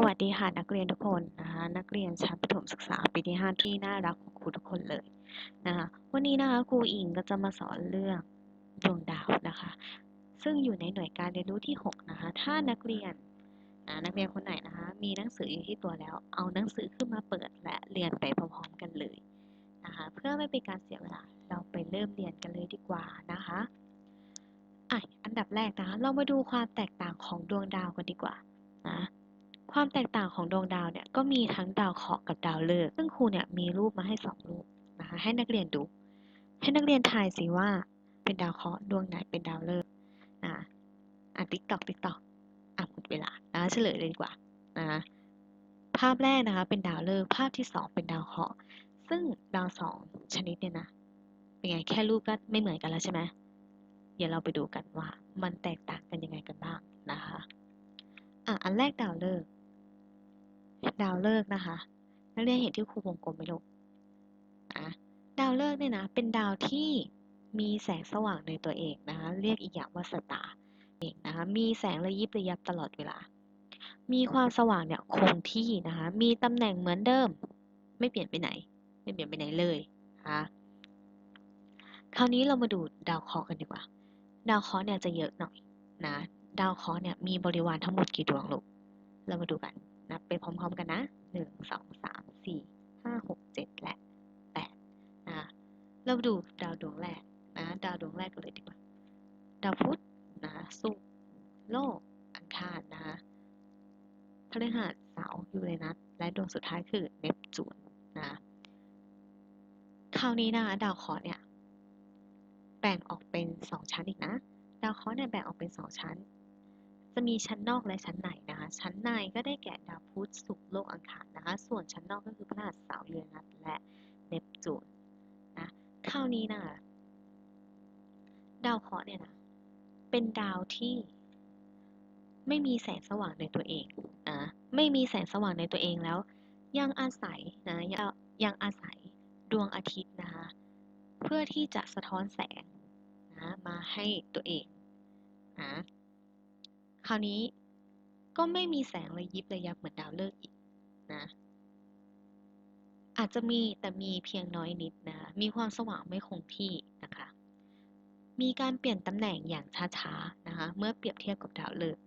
สวัสดีค่ะนักเรียนทุกคนนะคะนักเรียนชั้นประถมศึกษาปีที่ 5 ที่น่ารักของครูทุกคนเลยนะคะวันนี้นะคะครูอิงก็จะมาสอนเรื่องดวงดาวนะคะ ซึ่งอยู่ในหน่วยการเรียนรู้ที่ 6 นะคะ ถ้านักเรียนนักเรียนคนไหนนะคะ มีหนังสืออยู่ที่ตัวแล้ว เอาหนังสือขึ้นมาเปิดและเรียนไปพร้อมๆกันเลยนะคะเพื่อไม่เป็นการเสียเวลาเราไปเริ่มเรียนกันเลยดีกว่านะคะอะอันดับแรกนะคะ เรามาดูความแตกต่างของดวงดาวกันดีกว่านะ ความแตกต่างของดวงดาวเนี่ยก็มีทั้งดาวเคราะห์กับดาวฤกษ์ซึ่งครูเนี่ยมีรูปมาให้สองรูปนะคะให้นักเรียนดู ให้นักเรียนทายสิว่าเป็นดาวเคราะห์ดวงไหนเป็นดาวฤกษ์นะอะติ๊กตอกติ๊กตอกอะหมดเวลานะเฉลยเลยดีกว่านะภาพแรกนะคะเป็นดาวฤกษ์ภาพที่สองเป็นดาวเคราะห์ซึ่งดาวสองชนิดเนี่ยนะเป็นไงแค่รูปก็ไม่เหมือนกันแล้วใช่ไหมเดี๋ยวเราไปดูกันว่ามันแตกต่างกันยังไงกันบ้างนะคะอะอันแรกดาวฤกษ์ ดาวฤกษ์นะคะ นักเรียนเห็นที่ครูวงกลมไหมลูกอะดาวฤกษ์เนี่ยนะ เป็นดาวที่มีแสงสว่างในตัวเองนะคะ เรียกอีกอย่างว่าสตาร์เองนะคะ มีแสงระยิบระยับตลอดเวลา มีความสว่างเนี่ยคงที่นะคะ มีตำแหน่งเหมือนเดิม ไม่เปลี่ยนไปไหน ไม่เปลี่ยนไปไหนเลยนะคะคราวนี้เรามาดูดาวเคราะห์กันดีกว่า ดาวเคราะห์เนี่ยจะเยอะหน่อยนะ ดาวเคราะห์เนี่ยมีบริวารทั้งหมดกี่ดวงลูก เรามาดูกัน นับไปพร้อมๆกันนะหนึ่งสองสามสี่ห้าหกเจ็ดและแปดนะเราดูดาวดวงแรกนะดาวดวงแรกกันเลยดีกว่า ดาวพุธนะศุกร์โลก อังคารนะคะพฤหัสเสาร์ยูเรนัสและดวงสุดท้ายคือเนปจูนนะคราวนี้นะดาวเคราะห์เนี่ยแบ่งออกเป็นสองชั้นอีกนะ ดาวเคราะห์เนี่ยแบ่งออกเป็นสองชั้น จะมีชั้นนอกและชั้นในนะคะ ชั้นในก็ได้แก่ดาวพุธศุกร์โลกอังคารนะคะ ส่วนชั้นนอกก็คือพฤหัสเสาร์ยูเรนัสและเนปจูนนะคราวนี้นะคะดาวเคราะห์เนี่ยนะเป็นดาวที่ไม่มีแสงสว่างในตัวเองนะไม่มีแสงสว่างในตัวเองแล้ว ยังอาศัยนะยังยังอาศัยดวงอาทิตย์นะคะเพื่อที่จะสะท้อนแสงนะมาให้ตัวเองนะ คราวนี้ก็ไม่มีแสงระยิบระยับเหมือนดาวฤกษ์อีกนะอาจจะมีแต่มีเพียงน้อยนิดนะมีความสว่างไม่คงที่นะคะ มีการเปลี่ยนตำแหน่งอย่างช้าๆนะคะ เมื่อเปรียบเทียบกับดาวฤกษ์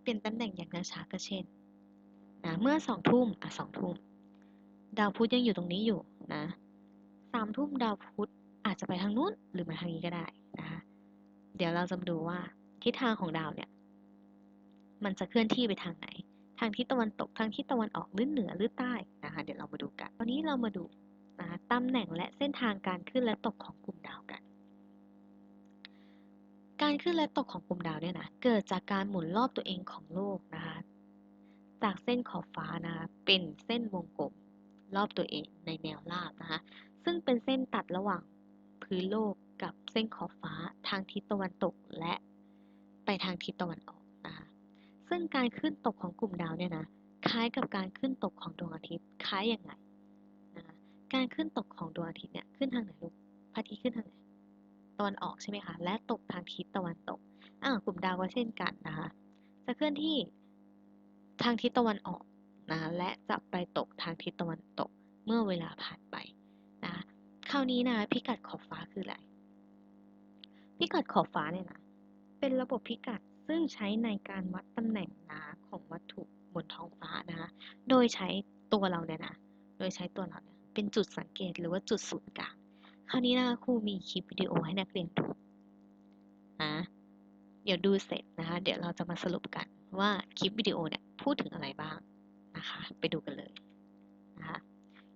เปลี่ยนตำแหน่งอย่างช้าๆก็เช่นนะเมื่อสองทุ่มอะสองทุ่มดาวพุธยังอยู่ตรงนี้อยู่นะสามทุ่มดาวพุธอาจจะไปทางนู้นหรือมาทางนี้ก็ได้นะคะเดี๋ยวเราจะมาดูว่าทิศทางของดาวเนี่ย มันจะเคลื่อนที่ไปทางไหน ทางทิศตะวันตก ทางทิศตะวันออก หรือเหนือ หรือใต้ นะคะ เดี๋ยวเรามาดูกันวันนี้เรามาดูนะคะตำแหน่งและเส้นทางการขึ้นและตกของกลุ่มดาวกัน การขึ้นและตกของกลุ่มดาวเนี่ยนะ เกิดจากการหมุนรอบตัวเองของโลกนะคะ จากเส้นขอบฟ้านะคะเป็นเส้นวงกลมรอบตัวเองในแนวราบนะคะ ซึ่งเป็นเส้นตัดระหว่างพื้นโลกกับเส้นขอบฟ้าทางทิศตะวันตกและไปทางทิศตะวันออก ซึ่งการขึ้นตกของกลุ่มดาวเนี่ยนะคล้ายกับการขึ้นตกของดวงอาทิตย์คล้ายยังไงนะคะการขึ้นตกของดวงอาทิตย์เนี่ยขึ้นทางไหนลูกพระอาทิตย์ขึ้นทางไหนตะวันออกใช่ไหมคะและตกทางทิศตะวันตกอ่ากลุ่มดาวก็เช่นกันนะคะจะเคลื่อนที่ทางทิศตะวันออกนะและจะไปตกทางทิศตะวันตกเมื่อเวลาผ่านไปนะคราวนี้นะพิกัดขอบฟ้าคืออะไรพิกัดขอบฟ้าเนี่ยนะเป็นระบบพิกัด ซึ่งใช้ในการวัดตำแหน่งนะของวัตถุบนท้องฟ้านะคะ โดยใช้ตัวเราเนี่ยนะ โดยใช้ตัวเราเนี่ยเป็นจุดสังเกตหรือว่าจุดศูนย์กลาง คราวนี้นะคะครูมีคลิปวิดีโอให้นักเรียนดูนะเดี๋ยวดูเสร็จนะคะ เดี๋ยวเราจะมาสรุปกันว่าคลิปวิดีโอเนี่ยพูดถึงอะไรบ้างนะคะ ไปดูกันเลยนะคะ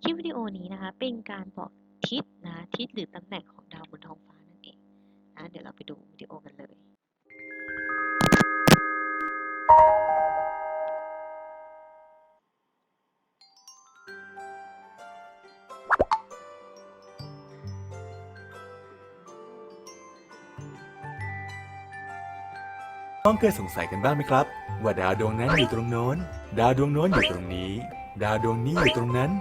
คลิปวิดีโอนี้นะคะ เป็นการบอกทิศนะทิศหรือตำแหน่งของดาวบนท้องฟ้านั่นเองนะเดี๋ยวเราไปดูวิดีโอกันเลย ต้องเคยสงสัยกันบ้างไหมครับ ว่าดาวดวงนั้นอยู่ตรงโน้น ดาวดวงโน้นอยู่ตรงนี้ ดาวดวงนี้อยู่ตรงนั้น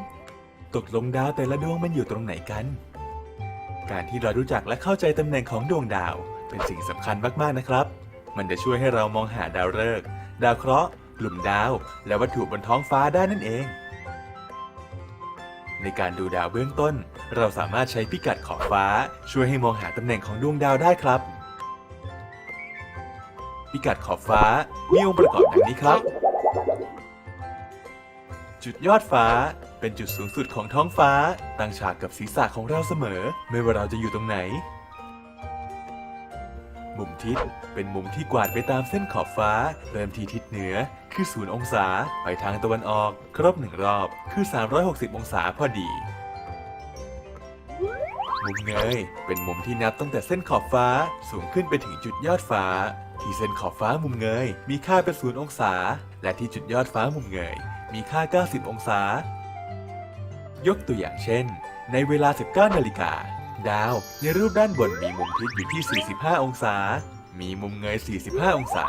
ตกลงดาวแต่ละดวงมันอยู่ตรงไหนกัน การที่เรารู้จักและเข้าใจตำแหน่งของดวงดาวเป็นสิ่งสำคัญมากๆนะครับ มันจะช่วยให้เรามองหาดาวฤกษ์ดาวเคราะห์กลุ่มดาว และวัตถุบนท้องฟ้าได้นั่นเอง ในการดูดาวเบื้องต้น เราสามารถใช้พิกัดขอบฟ้า ช่วยให้มองหาตำแหน่งของดวงดาวได้ครับ พิกัดขอบฟ้ามีองค์ประกอบดังนี้ครับ จุดยอดฟ้าเป็นจุดสูงสุดของท้องฟ้า ตั้งฉากกับศีรษะของเราเสมอ ไม่ว่าเราจะอยู่ตรงไหน มุมทิศเป็นมุมที่กวาดไปตามเส้นขอบฟ้า เริ่มที่ทิศเหนือ คือ0องศา ไปทางตะวันออก ครบหนึ่งรอบ คือ 360 องศาพอดี มุมเงยเป็นมุมที่นับตั้งแต่เส้นขอบฟ้าสูงขึ้นไปถึงจุดยอดฟ้า ที่เส้นขอบฟ้ามุมเงย มีค่าเป็น0องศา และที่จุดยอดฟ้ามุมเงย มีค่า 90 องศา ยกตัวอย่างเช่น ในเวลา 19นาฬิกา ดาว ในรูปด้านบนมีมุมทิศอยู่ที่ 45 องศา มีมุมเงย 45 องศา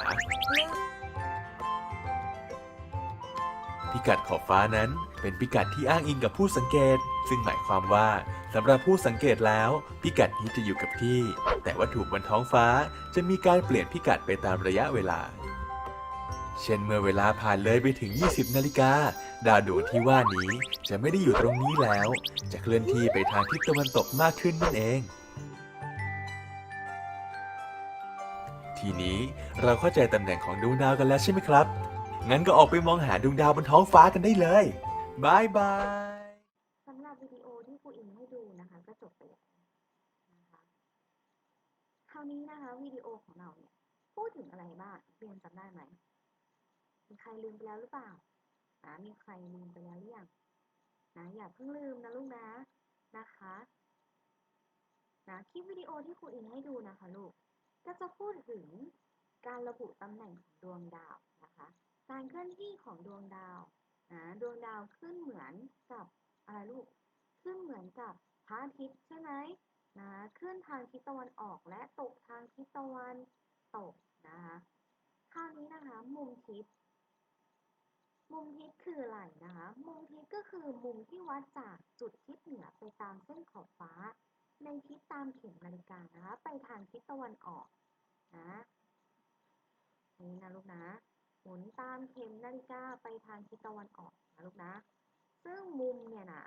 พิกัดขอบฟ้านั้นเป็นพิกัดที่อ้างอิงกับผู้สังเกต ซึ่งหมายความว่าสำหรับผู้สังเกตแล้ว พิกัดนี้จะอยู่กับที่ แต่วัตถุบนท้องฟ้าจะมีการเปลี่ยนพิกัดไปตามระยะเวลา เช่นเมื่อเวลาผ่านเลยไปถึง 20 นาฬิกา ดาวดวงที่ว่านี้จะไม่ได้อยู่ตรงนี้แล้ว จะเคลื่อนที่ไปทางทิศตะวันตกมากขึ้นนั่นเอง ทีนี้เราเข้าใจตำแหน่งของดวงดาวกันแล้วใช่ไหมครับ งั้นก็ออกไปมองหาดวงดาวบนท้องฟ้ากันได้เลยบายบายสำหรับวิดีโอที่ครูอิงให้ดูนะคะก็จบไปแล้วนะคะคราวนี้นะคะวิดีโอของเราเนี่ยพูดถึงอะไรบ้างเรียนจำได้ไหม มีใครลืมไปแล้วหรือเปล่านะมีใครลืมไปแล้วหรือยังนะอย่าเพิ่งลืมนะลูกนะนะคะนะคลิปวิดีโอที่ครูอิงให้ดูนะคะลูกก็จะพูดถึงการระบุตำแหน่งของดวงดาวนะคะ การเคลื่อนที่ของดวงดาวนะดวงดาวขึ้นเหมือนกับอะไรลูกขึ้นเหมือนกับพระอาทิตย์ใช่ไหมนะขึ้นทางทิศตะวันออกและตกทางทิศตะวันตกนะคะคราวนี้นะคะมุมทิศ มุมทิศคืออะไรนะคะ มุมทิศก็คือมุมที่วัดจากจุดทิศเหนือไปตามเส้นขอบฟ้า ในทิศตามเข็มนาฬิกานะคะ ไปทางทิศตะวันออกนะนี่นะลูกนะ หมุนตามเข็มนาฬิกาไปทางทิศตะวันออกนะลูกนะ ซึ่งมุมเนี่ยนะ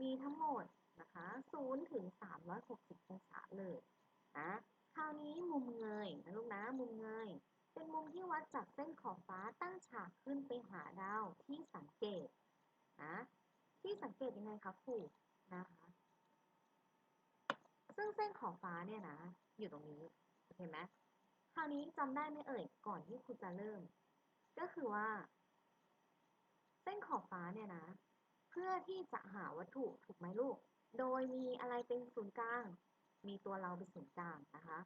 มีทั้งหมดนะคะ0ถึง 360 องศาเลยนะ คราวนี้มุมเงยนะลูกนะ มุมเงย ที่วัดจากเส้นขอบฟ้าตั้งฉากขึ้นไปหาดาวที่สังเกตนะที่สังเกตยังไงคะครูนะคะซึ่งเส้นขอบฟ้าเนี่ยนะ อยู่ตรงนี้โอเคไหมคราวนี้จำได้ไหมเอ่ยก่อนที่ครูจะเริ่ม ก็คือว่า เส้นขอบฟ้าเนี่ยนะ เพื่อที่จะหาวัตถุถูกไหมลูก โดยมีอะไรเป็นศูนย์กลาง มีตัวเราเป็นศูนย์กลางนะคะ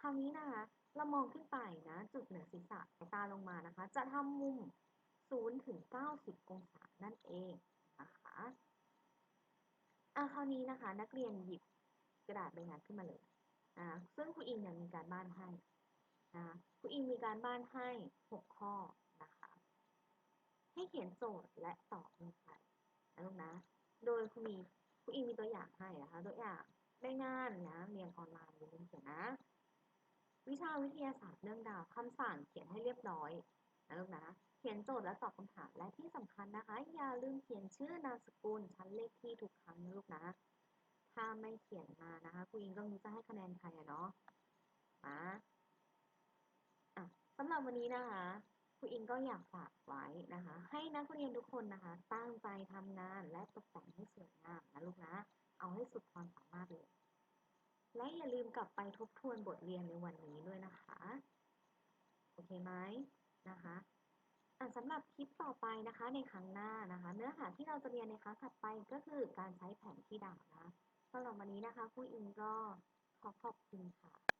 คราวนี้นะคะ เรามองขึ้นไปนะจุดเหนือศีรษะสายตาลงมานะคะ จะทำมุม 0 ถึง 90 องศานั่นเองนะคะอะคราวนี้นะคะ นักเรียนหยิบกระดาษใบงานขึ้นมาเลยอ่าซึ่งครูอิงเนี่ยมีการบ้านให้นะครูอิงมีการบ้านให้ 6 ข้อนะคะ ให้เขียนโจทย์และตอบลงไปนะลูกนะ โดยครูมีครูอิงมีตัวอย่างให้นะคะ ตัวอย่างได้งานนะเรียนออนไลน์อย่าลืมเขียนนะ วิชาวิทยาศาสตร์เรื่องดาวคำสั่งเขียนให้เรียบร้อยนะลูกนะเขียนโจทย์และตอบคำถามและที่สำคัญนะคะ อย่าลืมเขียนชื่อนามสกุลชั้นเลขที่ทุกครั้งนะลูกนะ ถ้าไม่เขียนมานะคะครูอิงก็มีจะให้คะแนนใครอะเนาะมาอะสำหรับวันนี้นะคะครูอิงก็อยากฝากไว้นะคะ ให้นักเรียนทุกคนนะคะ ตั้งใจทำงานและตกแต่งให้สวยงามนะลูกนะ เอาให้สุดความสามารถเลย และอย่าลืมกลับไปทบทวนบทเรียนในวันนี้ด้วยนะคะ โอเคไหมนะคะอะสำหรับคลิปต่อไปนะคะในครั้งหน้านะคะ เนื้อหาที่เราจะเรียนในครั้งถัดไปก็คือการใช้แผนที่ดาวนะสำหรับวันนี้นะคะครูอิงก็ขอขอบคุณค่ะ